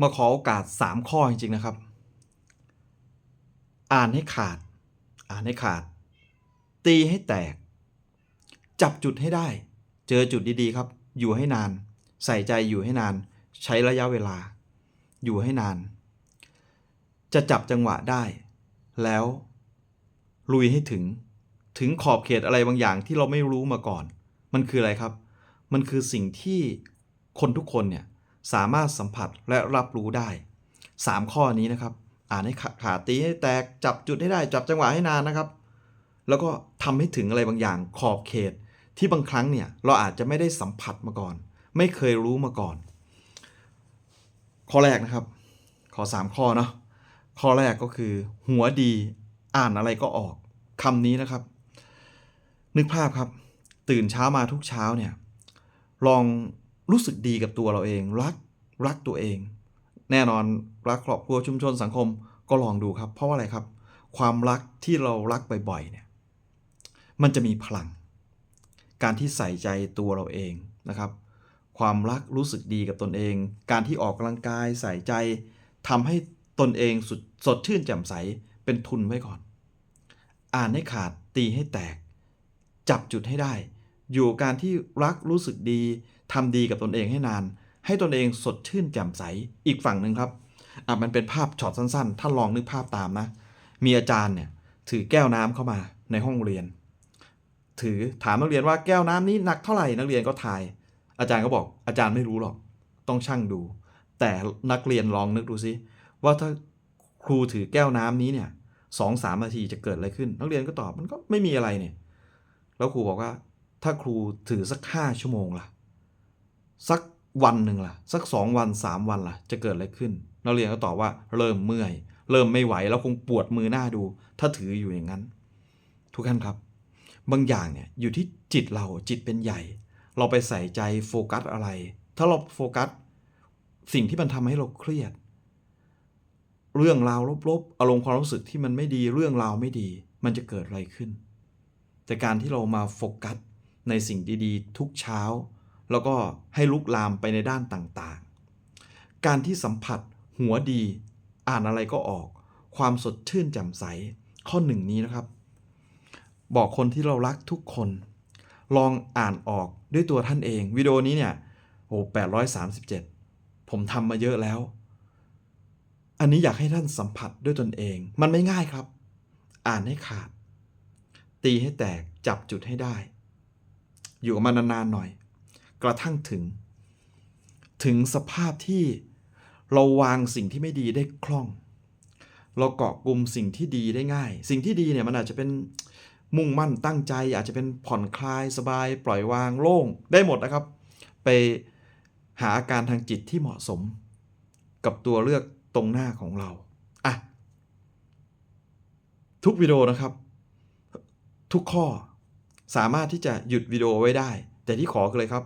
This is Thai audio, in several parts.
มาขอโอกาส 3 ข้อจริง ๆ นะครับ อ่านให้ขาด อ่านให้ขาด ตีให้แตก จับจุดให้ได้ เจอจุดดีๆครับ อยู่ให้นาน ใส่ใจอยู่ให้นาน ใช้ระยะเวลา อยู่ให้นาน จะจับจังหวะได้ แล้ว ลุยให้ถึง ถึงขอบเขตอะไรบางอย่างที่เราไม่รู้มาก่อน มันคืออะไรครับ มันคือสิ่งที่คนทุกคนเนี่ย สามารถสัมผัสและรับรู้ได้ 3 ข้อนี้นะครับ อ่านให้ขาขาตีให้แตกจับจุดให้ได้จับจังหวะให้นานนะครับ แล้วก็ทำให้ถึงอะไรบางอย่างขอบเขต ที่บางครั้งเนี่ยเราอาจจะไม่ได้สัมผัสมาก่อน ไม่เคยรู้มาก่อน ข้อแรกนะครับ ขอ 3 ข้อเนาะข้อแรกก็คือ หัวดีอ่านอะไรก็ออกคำนี้นะครับ นึกภาพครับ ตื่นเช้ามาทุกเช้าเนี่ย ลอง รู้สึกดีกับตัวเราเอง รักรักตัวเอง แน่นอนรักครอบครัวชุมชนสังคมก็ลองดูครับ เพราะว่าอะไรครับ ความรักที่เรารักบ่อยๆเนี่ยมันจะมีพลัง การที่ใส่ใจตัวเราเองนะครับ ความรักรู้สึกดีกับตนเอง การที่ออกกำลังกายใส่ใจทำให้ตนเองสดสดชื่นแจ่มใสเป็นทุนไว้ก่อน อ่านให้ขาดตีให้แตก จับจุดให้ได้ อยู่การที่รักรู้สึกดีทำดีกับตนเองให้นาน ให้ตนเองสดชื่นแจ่มใสอีกฝั่งหนึ่งครับอะมันเป็นภาพช็อตสั้นๆ ถ้าลองนึกภาพตามนะ มีอาจารย์เนี่ยถือแก้วน้ำเข้ามาในห้องเรียน ถือถามนักเรียนว่าแก้วน้ำนี้หนักเท่าไหร่นักเรียนก็ทาย อาจารย์ก็บอกอาจารย์ไม่รู้หรอก ต้องชั่งดู แต่นักเรียนลองนึกดูซิว่าถ้าครูถือแก้วน้ำนี้เนี่ยสองสามนาทีจะเกิดอะไรขึ้น นักเรียนก็ตอบมันก็ไม่มีอะไรเนี่ย แล้วครูบอกว่า ถ้าครูถือสักห้าชั่วโมงล่ะ สักวันหนึ่งล่ะ สักสองวันสามวันล่ะ จะเกิดอะไรขึ้น นักเรียนก็ตอบว่าเริ่มเมื่อย เริ่มไม่ไหวแล้วคงปวดมือหน้าดู ถ้าถืออยู่อย่างนั้น ทุกท่านครับ บางอย่างเนี่ยอยู่ที่จิตเราจิตเป็นใหญ่ เราไปใส่ใจโฟกัสอะไร ถ้าเราโฟกัส สิ่งที่มันทำให้เราเครียด เรื่องราวลบๆอารมณ์ความรู้สึกที่มันไม่ดีเรื่องราวไม่ดี มันจะเกิดอะไรขึ้น แต่การที่เรามาโฟกัส ในสิ่งดีๆ ทุกเช้า แล้วก็ให้ลุกลามไปในด้านต่างๆ การที่สัมผัสหัวดี อ่านอะไรก็ออก ความสดชื่นแจ่มใส ข้อหนึ่งนี้นะครับ บอกคนที่เรารักทุกคน ลองอ่านออกด้วยตัวท่านเอง วิดีโอนี้เนี่ยโอ้837ผมทำมาเยอะแล้ว อันนี้อยากให้ท่านสัมผัสด้วยตนเอง มันไม่ง่ายครับ อ่านให้ขาด ตีให้แตกจับจุดให้ได้ อยู่กับมันนานๆหน่อย กระทั่งถึง ถึงสภาพที่เราวางสิ่งที่ไม่ดีได้คล่อง เราเกาะกลุ่มสิ่งที่ดีได้ง่าย สิ่งที่ดีเนี่ยมันอาจจะเป็นมุ่งมั่นตั้งใจ อาจจะเป็นผ่อนคลายสบาย ปล่อยวางโล่งได้หมดนะครับ ไปหาอาการทางจิตที่เหมาะสม กับตัวเลือกตรงหน้าของเราอะทุกวิดีโอนะครับ ทุกข้อ สามารถที่จะหยุดวิดีโอไว้ได้ แต่ที่ขอคือเลยครับ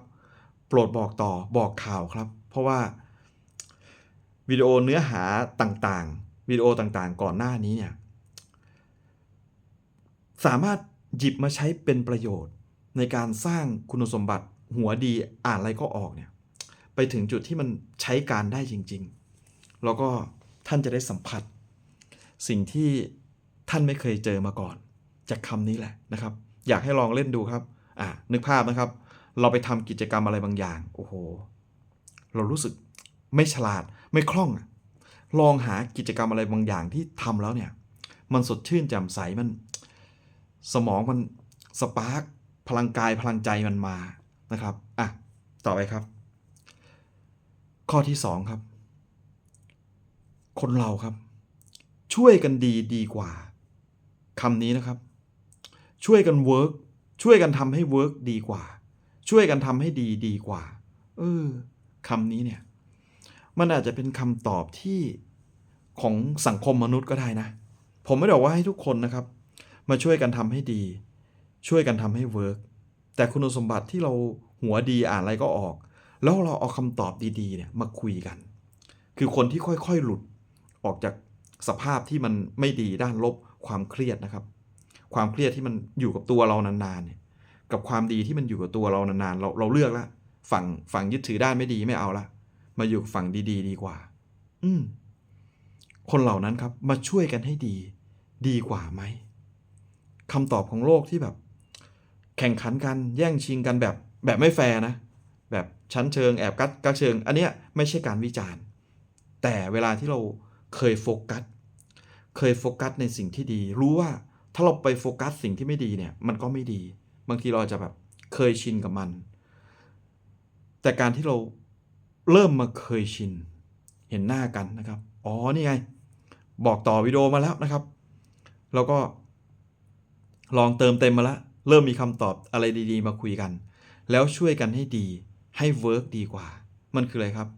โปรดบอกต่อบอกข่าวครับ เพราะว่าวิดีโอเนื้อหาต่างๆวิดีโอต่างๆ ก่อนหน้านี้เนี่ยสามารถหยิบมาใช้เป็นประโยชน์ในการสร้างคุณสมบัติหัวดีอ่านอะไรก็ออกเนี่ยไปถึงจุดที่มันใช้การได้จริง ๆ แล้วก็ท่านจะได้สัมผัส สิ่งที่ท่านไม่เคยเจอมาก่อน จากคำนี้แหละนะครับ อยากให้ลองเล่นดูครับอ่านึกภาพนะครับ เราไปทำกิจกรรมอะไรบางอย่าง โอ้โห เรารู้สึกไม่ฉลาดไม่คล่องลองหากิจกรรมอะไรบางอย่างที่ทำแล้วเนี่ย มันสดชื่นแจ่มใสมัน สมองมันสปาร์คพลังกายพลังใจมันมานะครับอะต่อไปครับ ข้อที่สองครับ คนเราครับ ช่วยกันดีดีกว่าคำนี้นะครับ ช่วยกันเวิร์กช่วยกันทำให้เวิร์กดีกว่า ช่วยกันทำให้ดีดีกว่า เออคำนี้เนี่ย มันอาจจะเป็นคำตอบที่ของสังคมมนุษย์ก็ได้นะ ผมไม่ได้บอกว่าให้ทุกคนนะครับ มาช่วยกันทำให้ดี ช่วยกันทำให้เวิร์กแต่คุณสมบัติที่เราหัวดีอ่านอะไรก็ออก แล้วเราเอาคำตอบดีๆเนี่ยมาคุยกัน คือคนที่ค่อยๆหลุดออกจากสภาพที่มันไม่ดีด้านลบความเครียดนะครับ ความเครียดที่มันอยู่กับตัวเรานานๆเนี่ยกับความดีที่มันอยู่กับตัวเรานานๆเราเราเลือกละฝั่งฝั่งยึดถือด้านไม่ดีไม่เอาละมาอยู่ฝั่งดีๆดีกว่า อืมคนเหล่านั้นครับมาช่วยกันให้ดีดีกว่าไหมคำตอบของโลกที่แบบ แข่งขันกันแย่งชิงกันแบบแบบไม่แฟร์นะ แบบชั้นเชิงแอบกัดกักเชิง อันเนี้ยไม่ใช่การวิจารณ์ แต่เวลาที่เราเคยโฟกัส เคยโฟกัสในสิ่งที่ดี รู้ว่า ถ้าเราไปโฟกัสสิ่งที่ไม่ดีเนี่ย มันก็ไม่ดี บางทีเราจะแบบเคยชินกับมัน แต่การที่เราเริ่มมาเคยชิน เห็นหน้ากันนะครับ อ๋อ นี่ไง บอกต่อวิดีโอมาแล้วนะครับ แล้วก็ ลองเติมเต็มมาแล้วเริ่มมีคำตอบอะไรดี ๆ มาคุยกัน แล้วช่วยกันให้ดี ให้เวิร์กดีกว่า มันคืออะไรครับ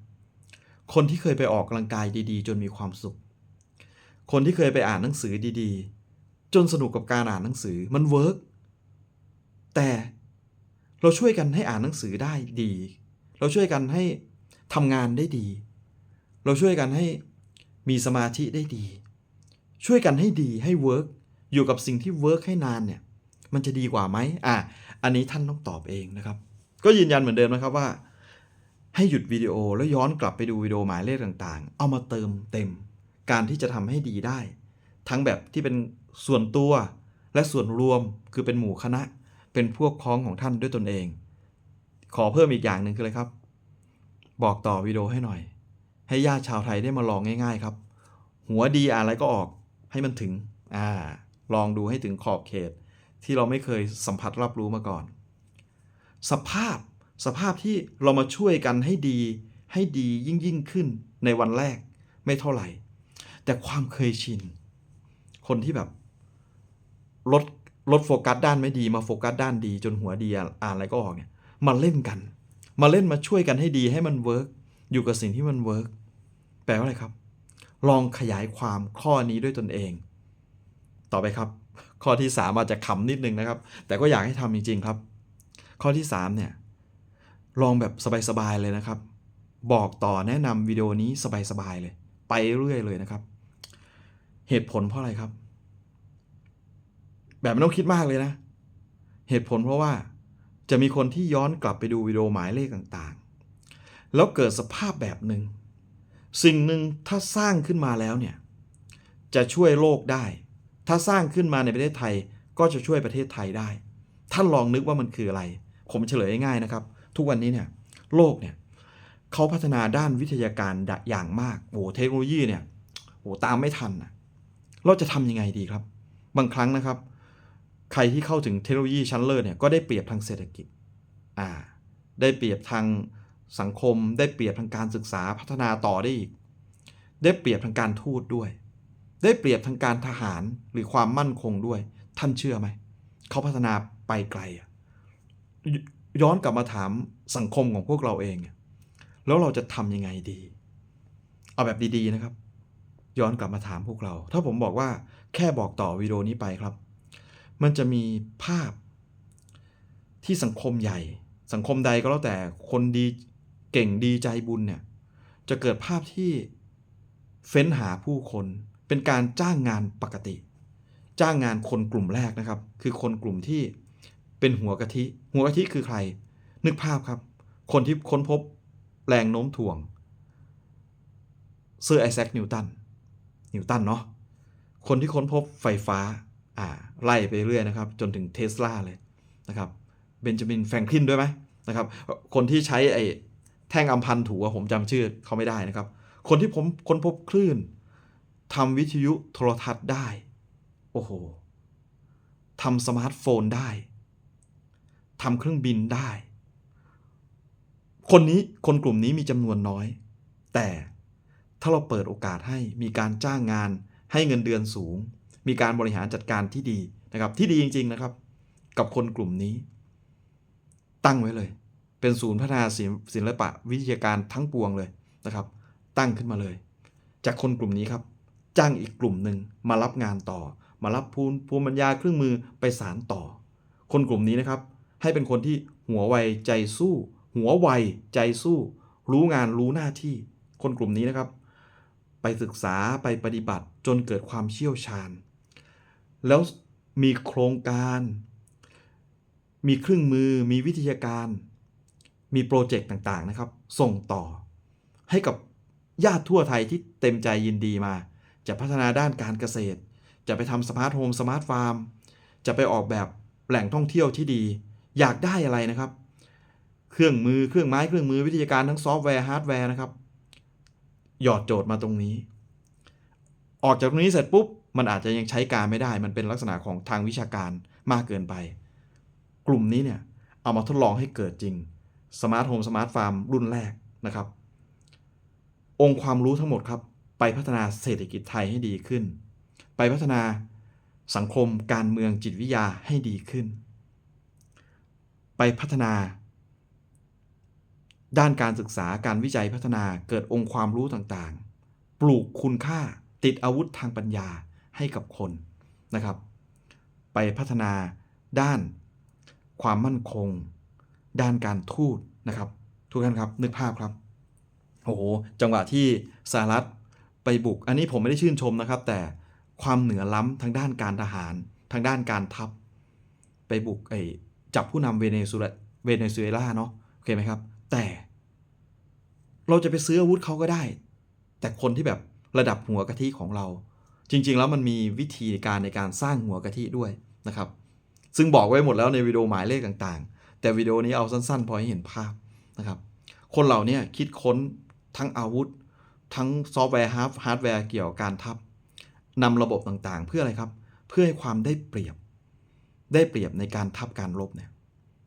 คนที่เคยไปออกกำลังกายดี ๆ จนมีความสุข คนที่เคยไปอ่านหนังสือดี ๆ จนสนุกกับการอ่านหนังสือมันเวิร์กแต่เราช่วยกันให้อ่านหนังสือได้ดี เราช่วยกันให้ทำงานได้ดี เราช่วยกันให้มีสมาธิได้ดี ช่วยกันให้ดีให้เวิร์กอยู่กับสิ่งที่เวิร์กให้นานเนี่ย มันจะดีกว่าไหมอะอันนี้ท่านต้องตอบเองนะครับ ก็ยืนยันเหมือนเดิมนะครับว่า ให้หยุดวิดีโอแล้วย้อนกลับไปดูวิดีโอหมายเลขต่างๆ เอามาเติมเต็ม การที่จะทำให้ดีได้ ทั้งแบบที่เป็น ส่วนตัวและส่วนรวมคือเป็นหมู่คณะ เป็นพวกพ้องของท่านด้วยตนเอง ขอเพิ่มอีกอย่างหนึ่งคืออะไรครับ บอกต่อวิดีโอให้หน่อย ให้ญาติชาวไทยได้มาลองง่าย ๆครับ หัวดีอะไรก็ออกให้มันถึงอ่าลองดูให้ถึงขอบเขต ที่เราไม่เคยสัมผัสรับรู้มาก่อน สภาพสภาพที่เรามาช่วยกันให้ดี ให้ดียิ่งยิ่งขึ้นในวันแรกไม่เท่าไหร่ แต่ความเคยชิน คนที่แบบ ลดลดโฟกัสด้านไม่ดีมาโฟกัสด้านดีจนหัวดีอะอ่านอะไรก็ออกเนี่ยมาเล่นกัน มาเล่นมาช่วยกันให้ดีให้มันเวิร์กอยู่กับสิ่งที่มันเวิร์กแปลว่าอะไรครับ ลองขยายความข้อนี้ด้วยตนเอง ต่อไปครับ ข้อที่3อาจจะขำนิดนึงนะครับ แต่ก็อยากให้ทำจริง ๆครับ ข้อที่3เนี่ยลองแบบสบายๆเลยนะครับ บอกต่อแนะนำวิดีโอนี้สบายๆเลย ไปเรื่อยเลยนะครับ เหตุผลเพราะอะไรครับ แบบไม่ต้องคิดมากเลยนะ เหตุผลเพราะว่าจะมีคนที่ย้อนกลับไปดูวิดีโอหมายเลขต่างๆ แล้วเกิดสภาพแบบหนึ่งสิ่งหนึ่งถ้าสร้างขึ้นมาแล้วเนี่ย จะช่วยโลกได้ ถ้าสร้างขึ้นมาในประเทศไทยก็จะช่วยประเทศไทยได้ ท่านลองนึกว่ามันคืออะไร ผมเฉลยง่ายๆนะครับ ทุกวันนี้เนี่ยโลกเนี่ยเขาพัฒนาด้านวิทยาการอย่างมากโอ้เทคโนโลยีเนี่ยโอ้ตามไม่ทันนะเราจะทำยังไงดีครับ บางครั้งนะครับ ใครที่เข้าถึงเทคโนโลยีชั้นเลิศเนี่ยก็ได้เปรียบทางเศรษฐกิจอ่าได้เปรียบทางสังคม ได้เปรียบทางการศึกษาพัฒนาต่อได้อีก ได้เปรียบทางการทูตด้วย ได้เปรียบทางการทหารหรือความมั่นคงด้วย ท่านเชื่อไหม เขาพัฒนาไปไกลอะย้อนกลับมาถามสังคมของพวกเราเอง แล้วเราจะทำยังไงดี เอาแบบดีๆนะครับ ย้อนกลับมาถามพวกเรา ถ้าผมบอกว่าแค่บอกต่อวิดีโอนี้ไปครับ มันจะมีภาพที่สังคมใหญ่ สังคมใดก็แล้วแต่คนดีเก่งดีใจบุญเนี่ยจะเกิดภาพที่เฟ้นหาผู้คนเป็นการจ้างงานปกติ จ้างงานคนกลุ่มแรกนะครับ คือคนกลุ่มที่เป็นหัวกะทิ หัวกะทิคือใคร นึกภาพครับ คนที่ค้นพบแรงโน้มถ่วงเซอร์ไอแซคนิวตันนิวตันเนาะคนที่ค้นพบไฟฟ้าอ่า ไล่ไปเรื่อยนะครับ จนถึงเทสลาเลยนะครับเบนจามินแฟรงคลินด้วยไหมนะครับ คนที่ใช้ไอ้แท่งอัมพันถูอะผมจำชื่อเขาไม่ได้นะครับ คนที่ผมค้นพบคลื่นทำวิทยุโทรทัศน์ได้ โอ้โหทำสมาร์ทโฟนได้ทำเครื่องบินได้ คนนี้คนกลุ่มนี้มีจำนวนน้อย แต่ถ้าเราเปิดโอกาสให้มีการจ้างงานให้เงินเดือนสูง มีการบริหารจัดการที่ดีนะครับที่ดีจริง ๆนะครับ กับคนกลุ่มนี้ ตั้งไว้เลย เป็นศูนย์พัฒนาศิลศิลปะวิทยาการทั้งปวงเลยนะครับ ตั้งขึ้นมาเลย จากคนกลุ่มนี้ครับจ้างอีกกลุ่มหนึ่งมารับงานต่อ มารับภูมิภูมิปัญญาเครื่องมือไปสารต่อ คนกลุ่มนี้นะครับ ให้เป็นคนที่หัวไวใจสู้ หัวไวใจสู้ รู้งานรู้หน้าที่ คนกลุ่มนี้นะครับ ไปศึกษาไปปฏิบัติจนเกิดความเชี่ยวชาญ แล้วมีโครงการ มีเครื่องมือ มีวิทยาการ มีโปรเจกต์ต่างๆนะครับ ส่งต่อ ให้กับญาติทั่วไทยที่เต็มใจยินดีมา จะพัฒนาด้านการเกษตร จะไปทำสมาร์ทโฮมสมาร์ทฟาร์ม จะไปออกแบบแหล่งท่องเที่ยวที่ดี อยากได้อะไรนะครับ เครื่องมือ เครื่องไม้ เครื่องมือวิทยาการทั้งซอฟต์แวร์ฮาร์ดแวร์นะครับ หยอดโจทย์มาตรงนี้ ออกจากตรงนี้เสร็จปุ๊บ มันอาจจะยังใช้การไม่ได้ มันเป็นลักษณะของทางวิชาการมากเกินไป กลุ่มนี้เนี่ยเอามาทดลองให้เกิดจริงสมาร์ทโฮมสมาร์ทฟาร์มรุ่นแรกนะครับ องค์ความรู้ทั้งหมดครับ ไปพัฒนาเศรษฐกิจไทยให้ดีขึ้น ไปพัฒนาสังคมการเมืองจิตวิทยาให้ดีขึ้น ไปพัฒนา ด้านการศึกษาการวิจัยพัฒนาเกิดองค์ความรู้ต่างๆ ปลูกคุณค่าติดอาวุธทางปัญญา ให้กับคนนะครับ ไปพัฒนาด้านความมั่นคง ด้านการทูตนะครับ ทุกท่านครับนึกภาพครับโอ้โหจังหวะที่สหรัฐไปบุก อันนี้ผมไม่ได้ชื่นชมนะครับ แต่ความเหนือล้ำทางด้านการทหาร ทางด้านการทัพ ไปบุกไอ้จับผู้นำเวเนซุเอลาเวเนซุเอลาเนาะโอเคไหมครับ แต่เราจะไปซื้ออาวุธเขาก็ได้ แต่คนที่แบบระดับหัวกะทิของเรา จริงๆ แล้วมันมีวิธีการในการสร้างหัวกะทิด้วยนะครับ ซึ่งบอกไว้หมดแล้วในวิดีโอหมายเลขต่างๆ แต่วิดีโอนี้เอาสั้นๆ พอให้เห็นภาพนะครับ คนเหล่านี้คิดค้นทั้งอาวุธ ทั้งซอฟต์แวร์ฮาร์ดฮาร์ดแวร์เกี่ยวกับการทับนำระบบต่างๆ เพื่ออะไรครับ เพื่อให้ความได้เปรียบ ได้เปรียบในการทับการรบเนี่ย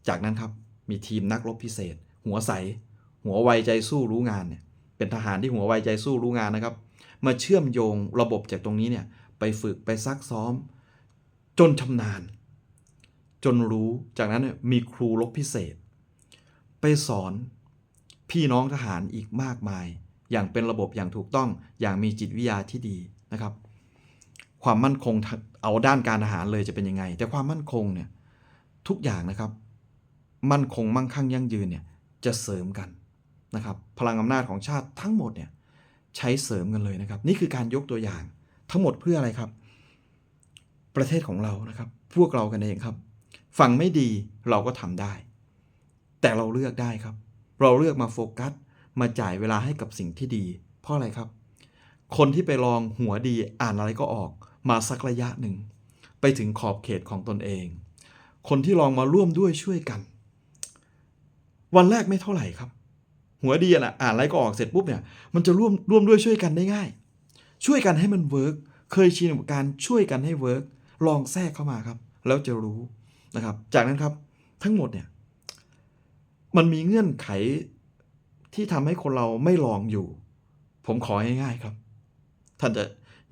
จากนั้นครับมีทีมนักรบพิเศษ หัวใส หัวไวใจสู้รู้งานเนี่ยเป็นทหารที่หัวไวใจสู้รู้งานนะครับ มาเชื่อมโยงระบบจากตรงนี้เนี่ยไปฝึกไปซักซ้อม จนชำนาญ จนรู้จากนั้นมีครูรบพิเศษ ไปสอนพี่น้องทหารอีกมากมาย อย่างเป็นระบบอย่างถูกต้องอย่างมีจิตวิทยาที่ดีนะครับ ความมั่นคงทางเอาด้านการทหารเลยจะเป็นยังไง แต่ความมั่นคงเนี่ยทุกอย่างนะครับ มั่นคงมั่งคั่งยั่งยืนเนี่ยจะเสริมกันนะครับ พลังอำนาจของชาติทั้งหมดเนี่ย ใช้เสริมกันเลยนะครับ นี่คือการยกตัวอย่างทั้งหมดเพื่ออะไรครับ ประเทศของเรานะครับ พวกเรากันเองครับ ฝั่งไม่ดีเราก็ทำได้ แต่เราเลือกได้ครับ เราเลือกมาโฟกัส มาจ่ายเวลาให้กับสิ่งที่ดี เพราะอะไรครับ คนที่ไปลองหัวดีอ่านอะไรก็ออก มาสักระยะหนึ่ง ไปถึงขอบเขตของตนเอง คนที่ลองมาร่วมด้วยช่วยกัน วันแรกไม่เท่าไหร่ครับ หัวดีอะนะอ่านอะไรก็ออกเสร็จปุ๊บเนี่ยมันจะร่วมร่วมด้วยช่วยกันได้ง่าย ช่วยกันให้มันเวิร์กเคยชินกับการช่วยกันให้เวิร์กลองแทรกเข้ามาครับ แล้วจะรู้นะครับ จากนั้นครับทั้งหมดเนี่ยมันมีเงื่อนไขที่ทำให้คนเราไม่ลองอยู่ ผมของ่ายๆครับ ท่านจะ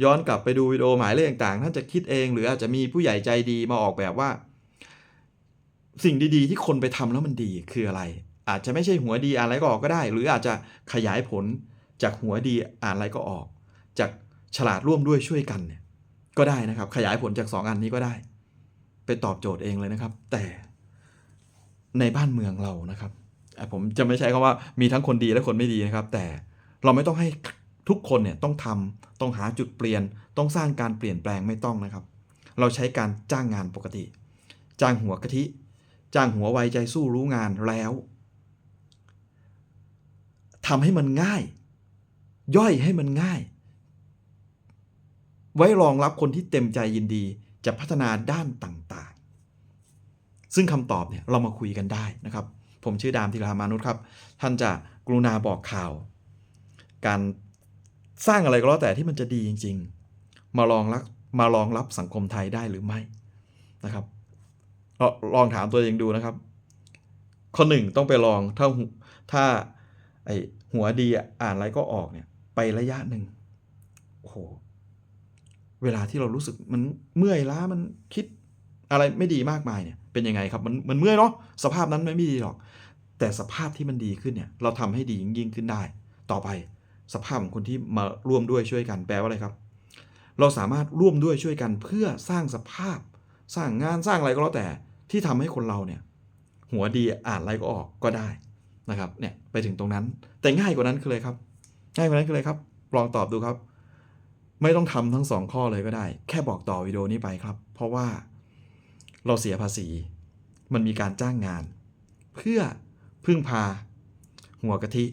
ย้อนกลับไปดูวิดีโอหมายเลขต่างๆ ท่านจะคิดเอง หรืออาจจะมีผู้ใหญ่ใจดีมาออกแบบว่า สิ่งดีๆ ที่คนไปทำแล้วมันดีคืออะไร อาจจะไม่ใช่หัวดีอ่านอะไรก็ออกก็ได้ หรืออาจจะขยายผลจากหัวดีอ่านอะไรก็ออก จากฉลาดร่วมด้วยช่วยกันเนี่ยก็ได้นะครับ ขยายผลจากสองอันนี้ก็ได้ ไปตอบโจทย์เองเลยนะครับ แต่ในบ้านเมืองเรานะครับผมจะไม่ใช้คำว่ามีทั้งคนดีและคนไม่ดีนะครับ แต่เราไม่ต้องให้ทุกคนเนี่ยต้องทำต้องหาจุดเปลี่ยน ต้องสร้างการเปลี่ยนแปลงไม่ต้องนะครับ เราใช้การจ้างงานปกติ จ้างหัวกะทิ จ้างหัวไวใจสู้รู้งานแล้ว ทำให้มันง่าย ย่อยให้มันง่าย ไว้รองรับคนที่เต็มใจยินดีจะพัฒนาด้านต่างๆ ซึ่งคำตอบเนี่ยเรามาคุยกันได้นะครับ ผมชื่อดามธีรามานุษย์ครับ ท่านจะกรุณาบอกข่าว การสร้างอะไรก็แล้วแต่ที่มันจะดีจริง ๆ มาลองรับมาลองรับสังคมไทยได้หรือไม่นะครับลองลองถามตัวเองดูนะครับ ข้อหนึ่งต้องไปลองถ้าถ้า ไอหัวดีอะอ่านอะไรก็ออกเนี่ย ไประยะหนึ่งโอ้โหเวลาที่เรารู้สึกมันเมื่อยล้ามันคิดอะไรไม่ดีมากมายเนี่ยเป็นยังไงครับมันมันเมื่อยเนาะสภาพนั้นไม่ดีหรอก แต่สภาพที่มันดีขึ้นเนี่ยเราทำให้ดียิ่งขึ้นได้ ต่อไปสภาพของคนที่มาร่วมด้วยช่วยกันแปลว่าอะไรครับ เราสามารถร่วมด้วยช่วยกันเพื่อสร้างสภาพ สร้างงานสร้างอะไรก็แล้วแต่ที่ทำให้คนเราเนี่ย หัวดีอ่านอะไรก็ออกก็ได้ นะครับเนี่ยไปถึงตรงนั้น แต่ง่ายกว่านั้นคืออะไรครับ ง่ายกว่านั้นคืออะไรครับลองตอบดูครับ ไม่ต้องทำทั้งสองข้อเลยก็ได้ แค่บอกต่อวิดีโอนี้ไปครับ เพราะว่าเราเสียภาษี มันมีการจ้างงาน เพื่อพึ่งพาหัวกะทิ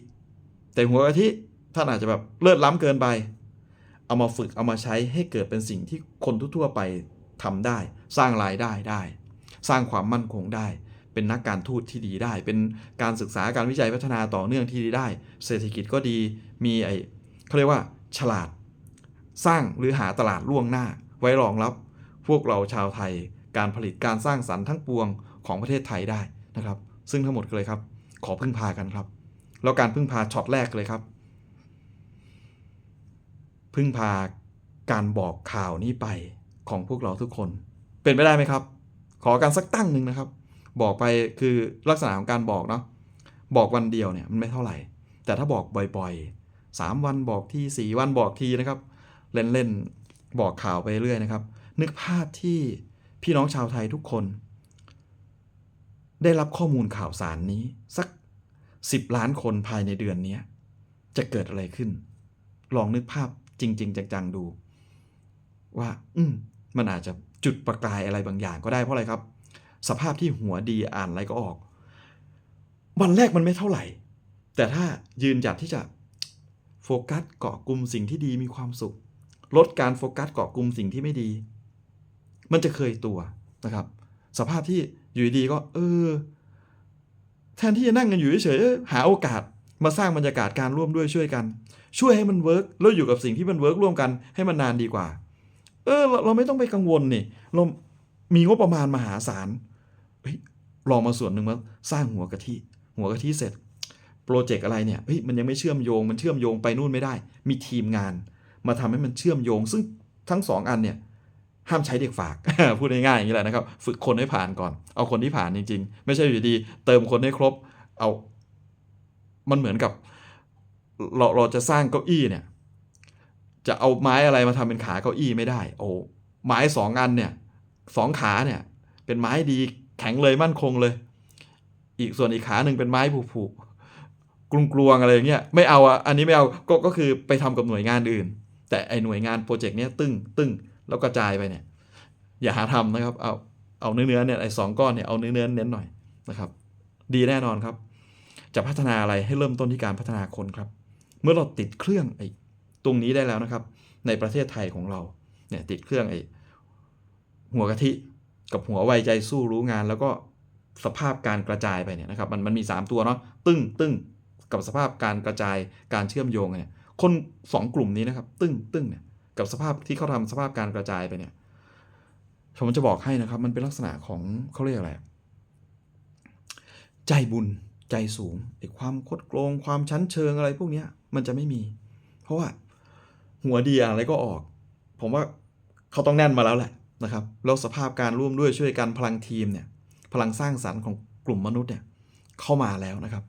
แต่หัวกะทิท่านอาจจะแบบเลิศล้ำเกินไป เอามาฝึกเอามาใช้ให้เกิดเป็นสิ่งที่คนทั่วๆไปทำได้ สร้างรายได้ได้ สร้างความมั่นคงได้ เป็นนักการทูตที่ดีได้ เป็นการศึกษาการวิจัยพัฒนาต่อเนื่องที่ดีได้ เศรษฐกิจก็ดีมีไอเขาเรียกว่าฉลาด สร้างหรือหาตลาดล่วงหน้า ไว้รองรับ พวกเราชาวไทย การผลิตการสร้างสรรค์ทั้งปวงของประเทศไทยได้นะครับ ซึ่งทั้งหมดเลยครับ ขอพึ่งพากันครับ แล้วการพึ่งพาช็อตแรกเลยครับ พึ่งพาการบอกข่าวนี้ไปของพวกเราทุกคน เป็นไปได้ไหมครับ ขอการสักตั้งหนึ่งนะครับ บอกไปคือลักษณะของการบอกเนาะบอกวันเดียวเนี่ยมันไม่เท่าไหร่ แต่ถ้าบอกบ่อยๆสามวันบอกทีสี่วันบอกทีนะครับ เล่นๆ บอกข่าวไปเรื่อยนะครับ นึกภาพที่พี่น้องชาวไทยทุกคน ได้รับข้อมูลข่าวสารนี้สัก 10 ล้านคนภายในเดือนนี้จะเกิดอะไรขึ้น ลองนึกภาพจริง ๆ จังๆดู ว่า อืมมันอาจจะจุดประกายอะไรบางอย่างก็ได้เพราะอะไรครับ สภาพที่หัวดีอ่านอะไรก็ออก วันแรกมันไม่เท่าไหร่ แต่ถ้ายืนหยัดที่จะโฟกัสเกาะกลุ่มสิ่งที่ดีมีความสุข ลดการโฟกัสเกาะกลุ่มสิ่งที่ไม่ดี มันจะเคยตัวนะครับ สภาพที่อยู่ดีก็ เออ แทนที่จะนั่งกันอยู่เฉยๆหาโอกาสมาสร้างบรรยากาศการร่วมด้วยช่วยกัน ช่วยให้มันเวิร์กแล้วอยู่กับสิ่งที่มันเวิร์กร่วมกันให้มันนานดีกว่า เออเราเราไม่ต้องไปกังวลนี่เรามีงบประมาณมหาศาล ลองมาส่วนหนึ่งมาสร้างหัวกะทิหัวกะทิเสร็จโปรเจกต์อะไรเนี่ยเฮ้ยมันยังไม่เชื่อมโยงมันเชื่อมโยงไปนู่นไม่ได้ มีทีมงาน มาทำให้มันเชื่อมโยง ซึ่งทั้งสองอันเนี่ยห้ามใช้เด็กฝาก พูดง่ายๆอย่างนี้แหละนะครับ ฝึกคนให้ผ่านก่อน เอาคนที่ผ่านจริง ๆ ไม่ใช่อยู่ดี เติมคนให้ครบ เอา มันเหมือนกับ เราเราจะสร้างเก้าอี้เนี่ย จะเอาไม้อะไรมาทำเป็นขาเก้าอี้ไม่ได้ โอ้ไม้สองอันเนี่ยสองขาเนี่ย เป็นไม้ดี แข็งเลยมั่นคงเลย อีกส่วนอีกขาหนึ่งเป็นไม้ผุๆกลวงๆอะไรอย่างเงี้ยไม่เอาอะอันนี้ไม่เอาก็ก็คือไปทำกับหน่วยงานอื่น แต่ไอหน่วยงานโปรเจกต์เนี้ยตึ้งตึ้งแล้วกระจายไปเนี่ยอย่าหาทำนะครับเอาเอาเนื้อเนื้อเนี่ยไอสองก้อนเนี่ยเอาเนื้อเนื้อเน้นหน่อยนะครับ ดีแน่นอนครับ จะพัฒนาอะไรให้เริ่มต้นที่การพัฒนาคนครับ เมื่อเราติดเครื่องไอตรงนี้ได้แล้วนะครับ ในประเทศไทยของเราเนี่ยติดเครื่องไอหัวกะทิ กับหัวไวใจสู้รู้งาน แล้วก็สภาพการกระจายไปเนี่ยนะครับมันมันมี 3 ตัวเนาะตึ้งตึ้งกับสภาพการกระจายการเชื่อมโยงเนี่ยคนสองกลุ่มนี้นะครับ ตึ้งตึ้งเนี่ยกับสภาพที่เขาทำสภาพการกระจายไปเนี่ยผมจะบอกให้นะครับ มันเป็นลักษณะของเขาเรียกอะไรใจบุญใจสูงไอ้ความคดโกงความชั้นเชิงอะไรพวกเนี้ยมันจะไม่มี เพราะว่า หัวดีอะไรก็ออก ผมว่าเขาต้องแน่นมาแล้วแหละ นะครับแล้วสภาพการร่วมด้วยช่วยกันพลังทีมเนี่ยพลังสร้างสรรค์ของกลุ่มมนุษย์เนี่ยเข้ามาแล้วนะครับ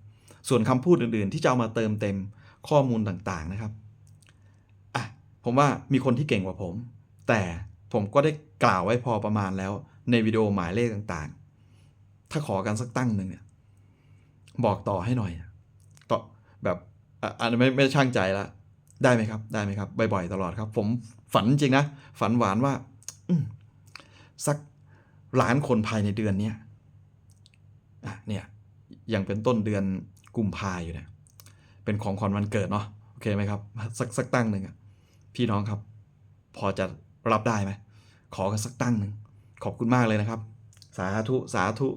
ส่วนคำพูดอื่นๆ ที่จะเอามาเติมเต็มข้อมูลต่างๆนะครับอะผมว่ามีคนที่เก่งกว่าผม แต่ผมก็ได้กล่าวไว้พอประมาณแล้วในวิดีโอหมายเลขต่างๆ ถ้าขอกันสักตั้งหนึ่งเนี่ยบอกต่อให้หน่อยต่อแบบอันนี้ไม่ไม่ช่างใจละได้ไหมครับ ได้ไหมครับ บ่อยๆ ตลอดครับ ผมฝันจริงนะ ฝันหวานว่าอื สักล้านคนภายในเดือนนี้อะเนี่ยยังเป็นต้นเดือนกุมภาอยู่เนี่ยเป็นของขวัญวันเกิดเนาะโอเคไหมครับ สักสักตั้งหนึ่งอะพี่น้องครับ พอจะรับได้ไหมขอกันสักตั้งหนึ่งขอบคุณมากเลยนะครับ สาธุ สาธุ